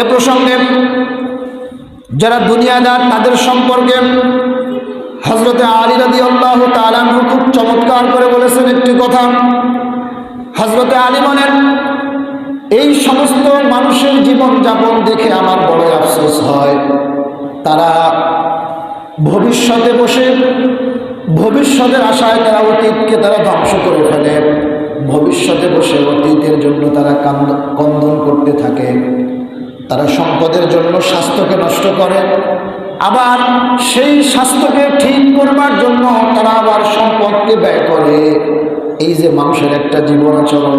এ প্রসঙ্গে যারা দুনিয়াদার তাদের সম্পর্কে হজরতে আলী রাদি আল্লাহ তালানহু খুব চমৎকার করে বলেছেন একটি কথা। হজরতে আলী বলেন, এই সমস্ত মানুষের জীবন যাপন দেখে আমার বড় আফসোস হয়। তারা ভবিষ্যতে বসে, ভবিষ্যতের আশায় তারা অতীতকে তারা ধ্বংস করে ফেলে। ভবিষ্যতে বসে অতীতের জন্য তারা কান্দ কন্দন করতে থাকে। তারা সম্পদের জন্য স্বাস্থ্যকে নষ্ট করে। আবার সেই স্বাস্থ্যকে ঠিক করবার জন্য তারা আবার সম্পদকে ব্যয় করে। এই যে মানুষের একটা জীবনাচরণ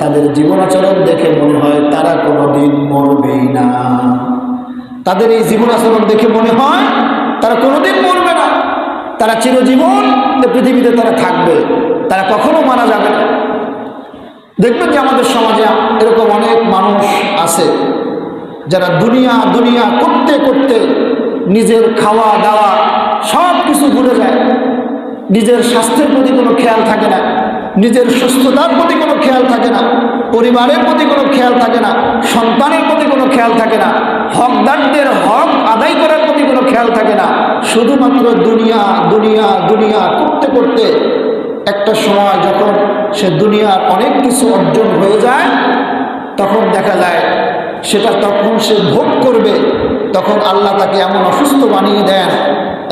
তাদের জীবনাচরণ দেখে মনে হয় তারা কোনোদিন মরবেই না। তাদের এই জীবনাচরণ দেখে মনে হয় তারা কোনোদিন মরবে না। তারা চিরজীবন পৃথিবীতে তারা থাকবে, তারা কখনো মারা যাবে না। দেখবেন যে আমাদের সমাজে এরকম অনেক মানুষ আছে যারা দুনিয়া দুনিয়া করতে করতে নিজের খাওয়া, দাওয়া সব কিছু ভুলে যায়। নিজের স্বাস্থ্যের প্রতি কোনো খেয়াল থাকে না। নিজের সুস্থতার প্রতি কোনো খেয়াল থাকে না। পরিবারের প্রতি কোনো খেয়াল থাকে না। সন্তানের প্রতি কোনো খেয়াল থাকে না। হকদারদের হক আদায় করার প্রতি কোনো খেয়াল থাকে না। শুধুমাত্র দুনিয়া দুনিয়া দুনিয়া করতে করতে একটা সময় যখন সে দুনিয়ার অনেক কিছু অর্জন হয়ে যায়, তখন দেখা যায় সেটা তখন সে ভোগ করবে। তখন আল্লাহ তাকে এমন অসুস্থ বানিয়ে দেন,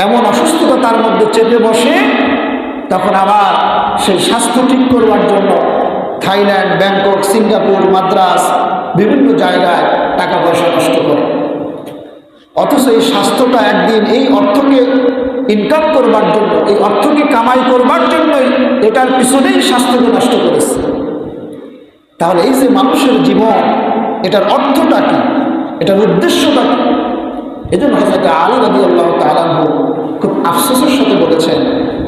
এমন অসুস্থতা তার মধ্যে চেপে বসে, তখন আবার সেই স্বাস্থ্য ঠিক করবার জন্য থাইল্যান্ড, ব্যাংকক, সিঙ্গাপুর, মাদ্রাস বিভিন্ন জায়গায় টাকা পয়সা নষ্ট করে। অথচ এই স্বাস্থ্যটা একদিন এই অর্থকে ইনকাম করবার জন্য, এই অর্থকে কামাই করবার জন্যই এটার পিছনেই স্বাস্থ্যকে নষ্ট করেছে। তাহলে এই যে মানুষের জীবন এটার অর্থটা কি? এটার উদ্দেশ্যটা কি? এই জন্য হজরত আলী নদী আল্লাহ তালাহ খুব আফসোসের সাথে বলেছেন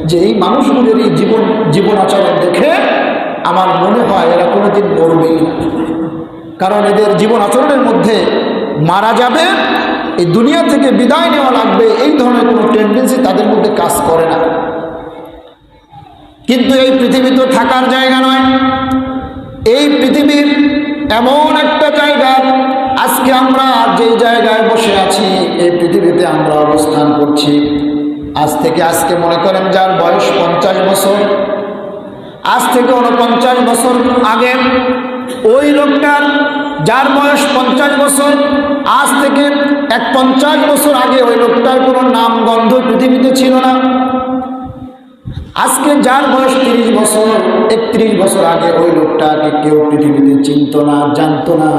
যে এই মানুষগুলির এই জীবন জীবন আচরণ দেখে আমার মনে হয় এরা কোনোদিন মরবেই কারণ এদের জীবন আচরণের মধ্যে মারা যাবে, এই দুনিয়া থেকে বিদায় নেওয়া লাগবে, এই ধরনের কোনো টেন্ডেন্সি তাদের মধ্যে কাজ করে না। কিন্তু এই পৃথিবী তো থাকার জায়গা নয়। এই পৃথিবীর এমন একটা জায়গা আমরা যে জায়গায় বসে আছি, এই পৃথিবীতে আমরা অবস্থান করছি। আজ থেকে আজকে মনে করেন যার বয়স পঞ্চাশ বছর, আজ থেকে উনপঞ্চাশ বছর আগে ওই লোকটার যার বয়স পঞ্চাশ বছর, আজ থেকে এক পঞ্চাশ বছর আগে ওই লোকটার কোনো নাম গন্ধ পৃথিবীতে ছিল না। আজকে যার বয়স তিরিশ বছর, একত্রিশ বছর আগে ওই লোকটাকে কেউ পৃথিবীতে চিনত না, জানতো না।